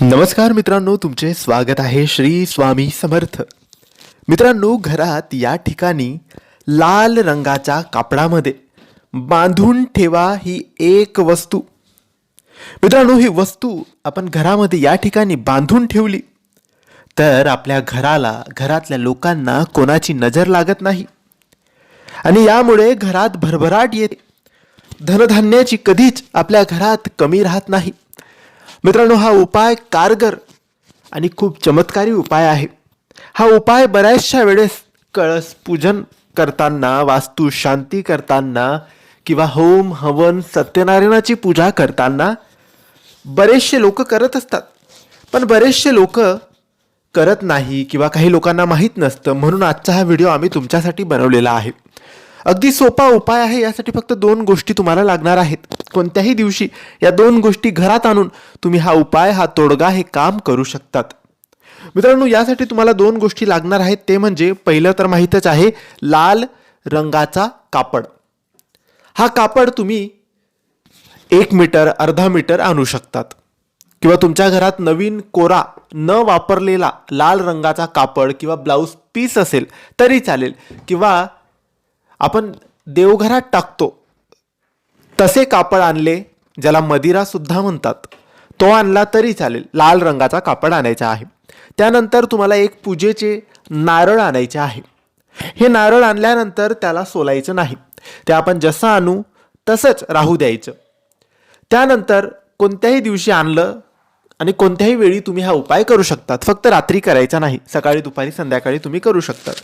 नमस्कार मित्रांनो तुमचे स्वागत आहे श्री स्वामी समर्थ. मित्रांनो घरात या ठिकाणी लाल रंगाच्या कापडामध्ये बांधून ठेवा ही एक वस्तू. मित्रांनो ही वस्तू आपण घरामध्ये या ठिकाणी बांधून ठेवली तर आपल्या घराला घरातल्या लोकांना कोणाची नजर लागत नाही. आणि यामुळे घरात भरभराट येते. धनधान्याची कधीच आपल्या घरात कमी राहत नाही. मित्रांनो हा उपाय कारगर आणि खूप चमत्कारी उपाय आहे. हा उपाय बऱ्याचशा वेळेस कळस पूजन करताना वास्तू शांती करताना किंवा होम हवन सत्यनारायणाची पूजा करताना बरेचसे लोक करत असतात. पण बरेचसे लोक करत नाही किंवा काही लोकांना माहीत नसतं म्हणून आजचा हा व्हिडिओ आम्ही तुमच्यासाठी बनवलेला आहे. अगदी सोपा उपाय आहे यासाठी फक्त दोन गोष्टी तुम्हाला लागणार आहेत. कोणत्याही दिवशी या दोन गोष्टी घरात आणून तुम्ही हा उपाय हा तोडगा हे काम करू शकतात. मित्रांनो यासाठी तुम्हाला दोन गोष्टी लागणार आहेत. ते म्हणजे पहिलं तर माहीतच आहे लाल रंगाचा कापड. हा कापड तुम्ही एक मीटर अर्धा मीटर आणू शकतात. किंवा तुमच्या घरात नवीन कोरा न वापरलेला लाल रंगाचा कापड किंवा ब्लाऊज पीस असेल तरी चालेल. किंवा आपण देवघरात टाकतो तसे कापड आणले ज्याला मदिरा सुद्धा म्हणतात. तो आणला तरी चालेल लाल रंगाचा कापड आणायचा आहे. त्यानंतर तुम्हाला एक पूजेचे नारळ आणायचे आहे. हे नारळ आणल्यानंतर त्याला सोलायचं नाही. ते आपण जसं आणू तसंच राहू द्यायचं. त्यानंतर कोणत्याही दिवशी आणलं आणि कोणत्याही वेळी तुम्ही हा उपाय करू शकतात. फक्त रात्री करायचा नाही सकाळी दुपारी संध्याकाळी तुम्ही करू शकतात.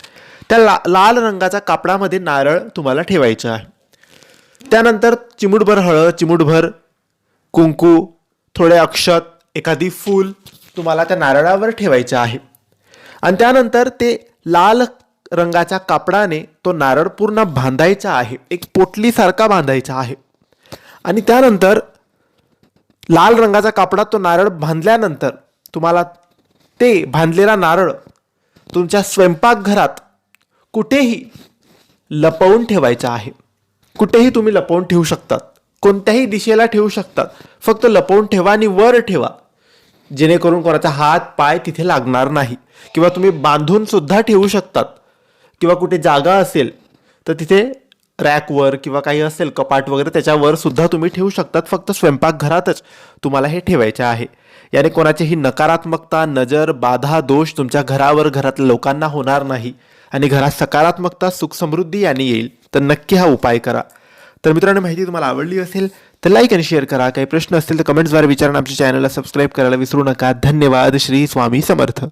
त्या ला लाल रंगाच्या कापडामध्ये नारळ तुम्हाला ठेवायचं आहे. त्यानंतर चिमूटभर हळद चिमूटभर कुंकू थोडे अक्षत एखादी फूल तुम्हाला त्या नारळावर ठेवायचे आहे. आणि त्यानंतर ते लाल रंगाच्या कापडाने तो नारळ पूर्ण बांधायचा आहे. एक पोटलीसारखा बांधायचा आहे. आणि त्यानंतर लाल रंगाचा कापडात तो नारळ बांधल्यानंतर तुम्हाला ते बांधलेला नारळ तुमच्या स्वयंपाकघरात कुठेही लपवून ठेवायचा आहे. कुठेही तुम्ही लपवून ठेवू शकतात. कोणत्याही दिशेला ठेवू शकतात. फक्त लपवून ठेवा आणि वर ठेवा. जेणेकरून कोणाचा हात पाय तिथे लागणार नाही. किंवा तुम्ही बांधून सुद्धा ठेवू शकतात. किंवा कुठे जागा असेल तर तिथे रॅकवर किंवा काही असेल कपाट वगैरे त्याच्यावर सुद्धा तुम्ही ठेवू शकतात. फक्त स्वयंपाकघरातच तुम्हाला हे ठेवायचे आहे. याने कोणाचीही नकारात्मकता नजर बाधा दोष तुमच्या घरावर घरातल्या लोकांना होणार नाही. आणि घरात सकारात्मकता सुखसमृद्धी याने येईल. तर नक्की हा उपाय करा. तर मित्रांनो माहिती तुम्हाला आवडली असेल तर लाईक आणि शेअर करा. काही प्रश्न असतील तर कमेंट्सद्वारे विचारणा आमच्या चॅनलला सबस्क्राईब करायला विसरू नका. धन्यवाद. श्री स्वामी समर्थ.